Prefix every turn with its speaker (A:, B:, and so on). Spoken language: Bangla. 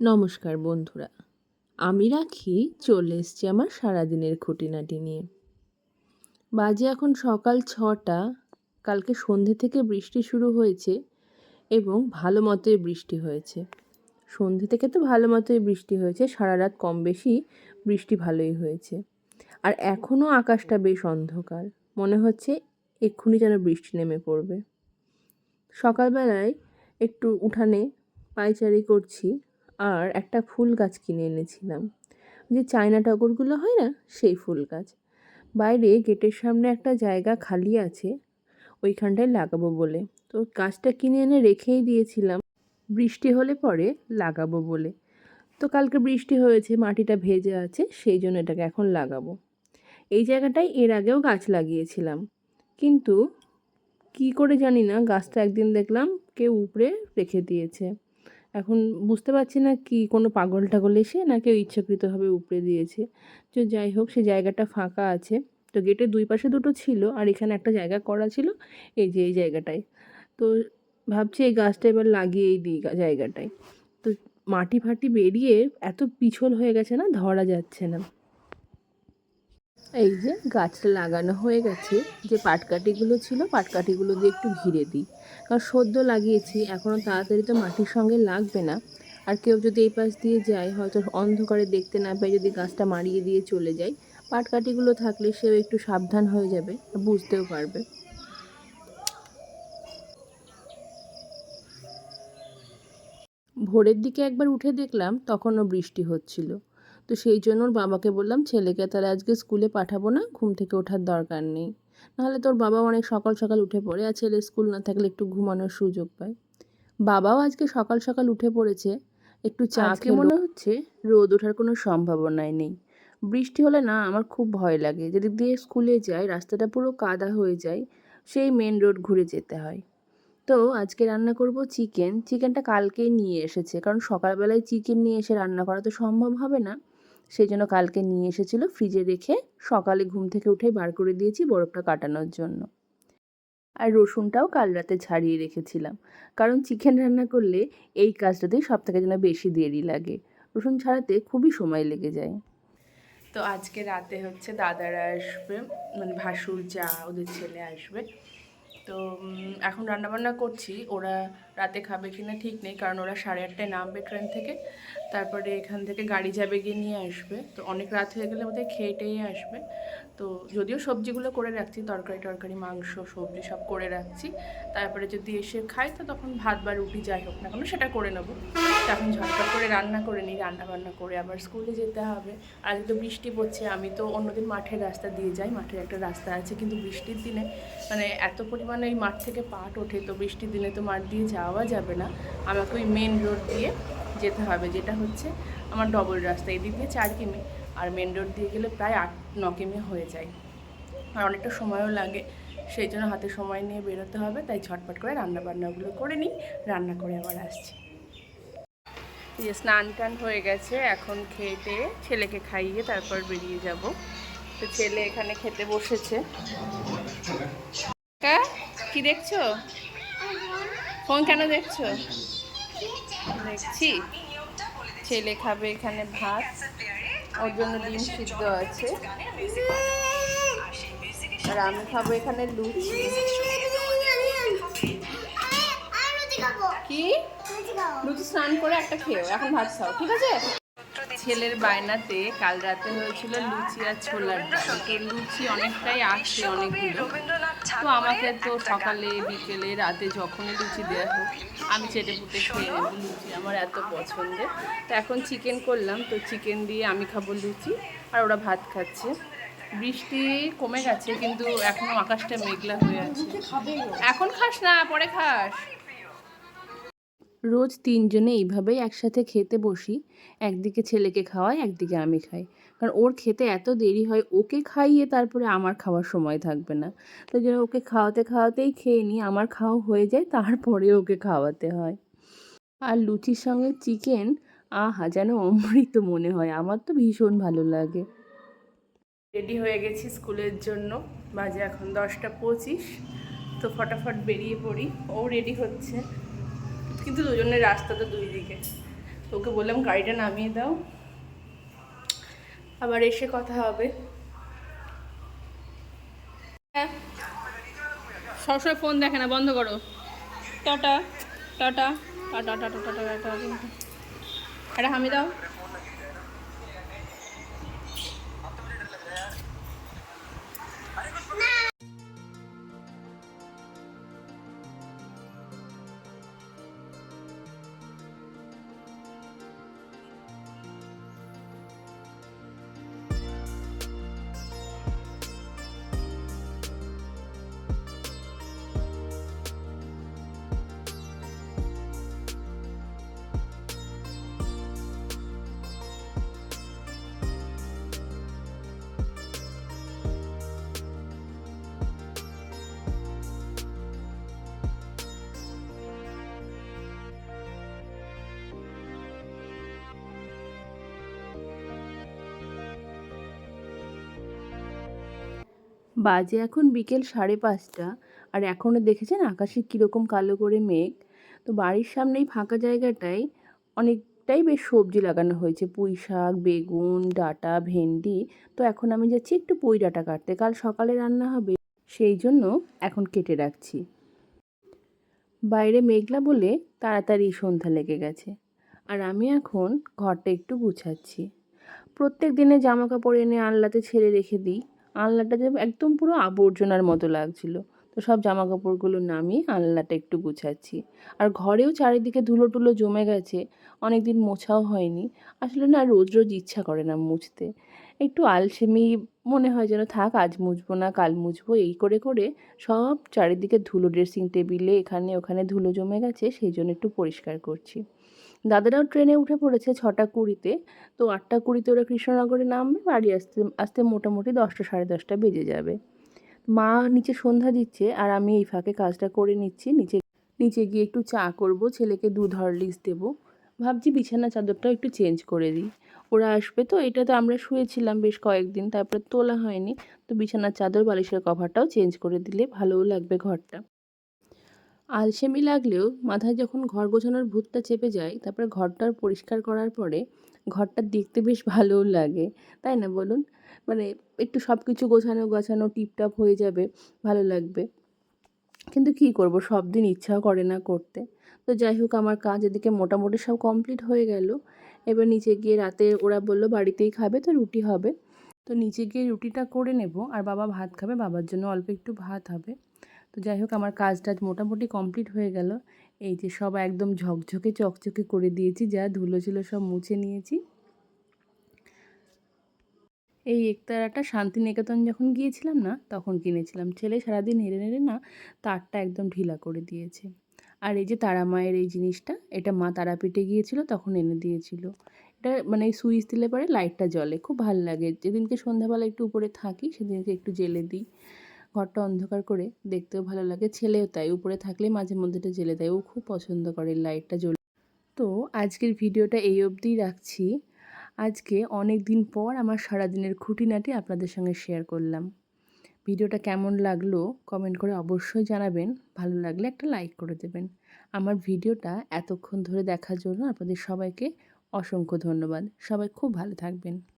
A: নমস্কার বন্ধুরা, আমি রাখি, চলে এসছি আমার সারাদিনের খুঁটিনাটি নিয়ে। বাজে এখন সকাল ছটা, কালকে সন্ধে থেকে বৃষ্টি শুরু হয়েছে এবং ভালো মতোই বৃষ্টি হয়েছে। সন্ধে থেকে তো ভালো মতোই বৃষ্টি হয়েছে, সারা রাত কম বেশি বৃষ্টি ভালোই হয়েছে। আর এখনও আকাশটা বেশ অন্ধকার, মনে হচ্ছে এক্ষুনি যেন বৃষ্টি নেমে পড়বে। সকালবেলায় একটু উঠানে পায়চারি করছি আর একটা ফুল গাছ কিনে এনেছিলাম। যে চায়না টগরগুলো হয় না, সেই ফুল গাছ। বাইরে গেটের সামনে একটা জায়গা খালি আছে, ওইখানটায় লাগাবো বলে। তো গাছটা কিনে এনে রেখেই দিয়েছিলাম। বৃষ্টি হলে পরে লাগাবো বলে। তো কালকে বৃষ্টি হয়েছে, মাটিটা ভেজে আছে, সেই জন্য এটাকে এখন লাগাবো। এই জায়গাটায় এর আগেও গাছ লাগিয়েছিলাম। কিন্তু কি করে জানি না, গাছটা একদিন দেখলাম কেউ উপড়ে রেখে দিয়েছে। এখন বুঝতে পারছি না কি কোনো পাগল টাগল এসে না কেউ ইচ্ছাকৃতভাবে উপড়ে দিয়েছে। তো যাই হোক, সে জায়গাটা ফাঁকা আছে। তো গেটের দুই পাশে দুটো ছিল আর এখানে একটা জায়গা করা ছিল। এই যে এই জায়গাটায়। তো ভাবছি এই গাছটা এবার লাগিয়েই দিই জায়গাটায়। তো মাটি ফাটি বেরিয়ে এত পিছল হয়ে গেছে না, ধরা যাচ্ছে না। এই যে গাছটা লাগানো হয়ে গেছে, যে পাটকাঠিগুলো ছিল, পাটকাঠিগুলো দিয়ে একটু ঘিরে দিই। কারণ সদ্য লাগিয়েছি এখনও তাড়াতাড়ি তো মাটির সঙ্গে লাগবে না। আর কেউ যদি এই পাশ দিয়ে যায়, হয়তো অন্ধকারে দেখতে না পায় যদি গাছটা মারিয়ে দিয়ে চলে যায়, পাটকাঠিগুলো থাকলে সেও একটু সাবধান হয়ে যাবে, বুঝতেও পারবে। ভোরের দিকে একবার উঠে দেখলাম, তখনও বৃষ্টি হচ্ছিল। তো সেই জন্য ওর বাবাকে বললাম ছেলেকে তাহলে আজকে স্কুলে পাঠাবো না ঘুম থেকে ওঠার দরকার নেই। নাহলে তোর বাবা অনেক সকাল সকাল উঠে পড়ে আর ছেলে স্কুল না থাকলে একটু ঘুমানোর সুযোগ পায়। বাবাও আজকে সকাল সকাল উঠে পড়েছে একটু চা খেয়ে মনে হচ্ছে রোদ ওঠার কোনো সম্ভাবনাই নেই। বৃষ্টি হলে না আমার খুব ভয় লাগে। যেদিক দিয়ে স্কুলে যাই রাস্তাটা পুরো কাদা হয়ে যায় সেই মেন রোড ঘুরে যেতে হয়। তো আজকে রান্না করব চিকেন চিকেনটা কালকেই নিয়ে এসেছে কারণ সকালবেলায় চিকেন নিয়ে এসে রান্না করা তো সম্ভব হবে না। সেই জন্য কালকে নিয়ে এসেছিল ফ্রিজে রেখে সকালে ঘুম থেকে উঠেই বার করে দিয়েছি বরফটা কাটানোর জন্য। আর রসুনটাও কাল রাতে ছাড়িয়ে রেখেছিলাম। কারণ চিকেন রান্না করলে এই কাজটাতেই সব থেকে যেন বেশি দেরি লাগে। রসুন ছাড়াতে খুবই সময় লেগে যায়।
B: তো আজকে রাতে হচ্ছে দাদারা আসবে মানে ভাসুর যা ওদের ছেলে আসবে। তো এখন রান্নাবান্না করছি। ওরা রাতে খাবে কি না ঠিক নেই, কারণ ওরা সাড়ে আটটায় নামবে ট্রেন থেকে। তারপরে এখান থেকে গাড়ি যাবে গিয়ে নিয়ে আসবে। তো অনেক রাত হয়ে গেলে ওদের খেয়ে টেয়ে আসবে। তো যদিও সবজিগুলো করে রাখছি, তরকারি টরকারি, মাংস, সবজি সব করে রাখছি। তারপরে যদি এসে খাই, তো তখন ভাত বা রুটি যাই হোক না কেন, সেটা করে নেব। তো এখন ঝটপট করে রান্না করে নিই, রান্না বান্না করে আবার স্কুলে যেতে হবে। আর তো বৃষ্টি পড়ছে, আমি তো অন্যদিন মাঠের রাস্তা দিয়ে যাই, মাঠের একটা রাস্তা আছে, কিন্তু বৃষ্টির দিনে মানে এত পরিমাণে এই মাঠ থেকে পাট ওঠে, তো বৃষ্টির দিনে তো মাঠ দিয়ে যাওয়া যাবে না। আমাকে ওই মেন রোড দিয়ে যেতে হবে, যেটা হচ্ছে আমার ডবল রাস্তা, এদিক দিয়ে চার কিমি, আর মেন রোড দিয়ে গেলে প্রায় আট, ন কিমি হয়ে যায়। আর অনেকটা সময়ও লাগে, সেই জন্য হাতে সময় নিয়ে বেরোতে হবে, তাই ঝটপট করে রান্না বান্নাগুলো করে নিই, রান্না করে আবার আসছি। যে স্নান টান হয়ে গেছে এখন খেয়ে ছেলেকে খাইয়ে তারপর বেরিয়ে যাব। তো ছেলে এখানে খেতে বসেছে। কি? দেখছ? ফোন কেন দেখছ? দেখছি। ছেলে খাবে এখানে ভাত ওর জন্য ডিম সিদ্ধ আছে। আর আমি খাব এখানে লুচি। কি? লুচি স্নান করে একটা খেও এখন ভাত খাও, ঠিক আছে? ছেলের বায়নাতে কাল রাতে হয়েছিল লুচি আর ছোলার লুচি অনেকটাই আসছে অনেকগুলো। তো আমাকে তো সকালে, বিকেলে, রাতে যখনই লুচি দেওয়া হোক, আমি চেটে পুটে খেয়ে নেব লুচি, আমার এত পছন্দের। তো এখন চিকেন করলাম, তো চিকেন দিয়ে আমি খাব লুচি, আর ওরা ভাত খাচ্ছে। বৃষ্টি কমে গেছে, কিন্তু এখনও আকাশটা মেঘলা হয়ে আছে। এখন খাস না, পরে খাস।
A: রোজ তিনজনে এইভাবেই একসাথে খেতে বসি। একদিকে ছেলেকে খাওয়াই, একদিকে আমি খাই। কারণ ওর খেতে এত দেরি হয়, ওকে খাইয়ে তারপরে আমার খাওয়ার সময় থাকবে না। তো জন্য ওকে খাওয়াতে খাওয়াতেই খেয়ে নিই, আমার খাওয়া হয়ে যায়, তারপরে ওকে খাওয়াতে হয়। আর লুচির সঙ্গে চিকেন, আহা, যেন অমৃত মনে হয়। আমার তো ভীষণ ভালো লাগে।
B: রেডি হয়ে গেছি স্কুলের জন্য। বাজে এখন দশটা পঁচিশ। তো ফটাফট বেরিয়ে পড়ি। ও রেডি হচ্ছে। কিন্তু দুজনের রাস্তা তো দুই দিকে ওকে বললাম গাড়িটা নামিয়ে দাও আবার এসে কথা হবে হ্যাঁ সবসময় ফোন দেখে না বন্ধ করো tata tata tata tata tata tata একটা হামি দাও
A: বাজে এখন বিকেল সাড়ে পাঁচটা। আর এখনও দেখেছেন আকাশে কীরকম কালো করে মেঘ? তো বাড়ির সামনেই ফাঁকা জায়গাটায় অনেকটাই বেশ সবজি লাগানো হয়েছে। পুঁই শাক, বেগুন, ডাঁটা, ভেন্ডি। তো এখন আমি যাচ্ছি একটু পুঁই ডাঁটা কাটতে। কাল সকালে রান্না হবে, সেই জন্য এখন কেটে রাখছি। বাইরে মেঘলা বলে তাড়াতাড়ি সন্ধ্যা লেগে গেছে। আর আমি এখন ঘরটা একটু গুছাচ্ছি। প্রত্যেক দিনে জামা কাপড় এনে আনলাতে ছেড়ে রেখে দিই। আলনাটা যে একদম পুরো আবর্জনার মতো লাগছিল। তো সব জামা কাপড়গুলো নামিয়ে আলনাটা একটু গুছাচ্ছি। আর ঘরেও চারিদিকে ধুলো টুলো জমে গেছে অনেক দিন মোছাও হয়নি। আসলে না রোজ রোজ ইচ্ছা করে না মুছতে। একটু আলসেমি মনে হয় যেন থাক, আজ মুছবো না, কাল মুছবো, এই করে করে সব চারিদিকে ধুলো ড্রেসিং টেবিলে এখানে ওখানে ধুলো জমে গেছে, সেই জন্য একটু পরিষ্কার করছি। দাদারাও ট্রেনে উঠে পড়েছে ছটা কুড়িতে। তো আটটা কুড়িতে ওরা কৃষ্ণনগরে নামবে, বাড়ি আসতে আসতে মোটামুটি দশটা, সাড়ে দশটা বেজে যাবে। মা নিচে সন্ধ্যা দিচ্ছে আর আমি এই ফাঁকে কাজটা করে নিচ্ছি। নিচে নিচে গিয়ে একটু চা করব, ছেলেকে দুধ হরলিক্স দেবো। ভাবছি বিছানা চাদরটাও একটু চেঞ্জ করে দিই। ওরা আসবে তো, এটা তো আমরা শুয়েছিলাম বেশ কয়েকদিন, তারপরে তোলা হয়নি। তো বিছানার চাদর, বালিশের কভারটাও চেঞ্জ করে দিলে ভালোও লাগবে ঘরটা। আলসেমি লাগলেও মাথায় যখন ঘর গোছানোর ভূতটা চেপে যায়, তারপরে ঘরটার পরিষ্কার করার পরে ঘরটা দেখতে বেশ ভালোও লাগে। তাই না বলুন? মানে একটু সব কিছু গোছানো গোছানো, টিপটাপ হয়ে যাবে, ভালো লাগবে। কিন্তু কী করব? সব দিন ইচ্ছাও করে না করতে। তো যাই হোক, আমার কাজ এদিকে মোটামুটি সব কমপ্লিট হয়ে গেল। এবার নিচে গিয়ে রাতে ওরা বলল, বাড়িতেই খাবে তো, রুটি হবে। তো নিচে গিয়ে রুটিটা করে নেব। আর বাবা ভাত খাবে, বাবার জন্য অল্প একটু ভাত হবে। তো যাই হোক আমার কাজ টাজ মোটামুটি কমপ্লিট হয়ে গেল। এই যে সব একদম ঝকঝকে চকচকে করে দিয়েছি, যা ধুলো ছিল সব মুছে নিয়েছি। এই একতারাটা শান্তিনিকেতন যখন গিয়েছিলাম না, তখন কিনেছিলাম। ছেলে সারাদিন নেড়ে নেড়ে না, তারটা একদম ঢিলা করে দিয়েছে। আর এই যে তারা মায়ের এই জিনিসটা, এটা মা তারাপীঠে গিয়েছিল, তখন এনে দিয়েছিল। এটা মানে সুইচ দিলে পরে লাইটটা জ্বলে, খুব ভালো লাগে। যেদিনকে সন্ধ্যাবেলা একটু উপরে থাকি, সেদিনকে একটু জেলে দিই। ঘরটা অন্ধকার করে দেখতেও ভালো লাগে। ছেলেও তাই, উপরে থাকলে মাঝে মধ্যেটা জেলে দেয়। ও খুব পছন্দ করে লাইটটা জ্বলে। তো আজকের ভিডিওটা এই অবধিই রাখছি। আজকে অনেক দিন পর আমার সারাদিনের খুঁটিনাটি আপনাদের সঙ্গে শেয়ার করলাম। ভিডিওটা কেমন লাগল কমেন্ট করে অবশ্যই জানাবেন। ভালো লাগলে একটা লাইক করে দেবেন। আমার ভিডিওটা এতক্ষণ ধরে দেখার জন্য আপনাদের সবাইকে অসংখ্য ধন্যবাদ। সবাই খুব ভালো থাকবেন।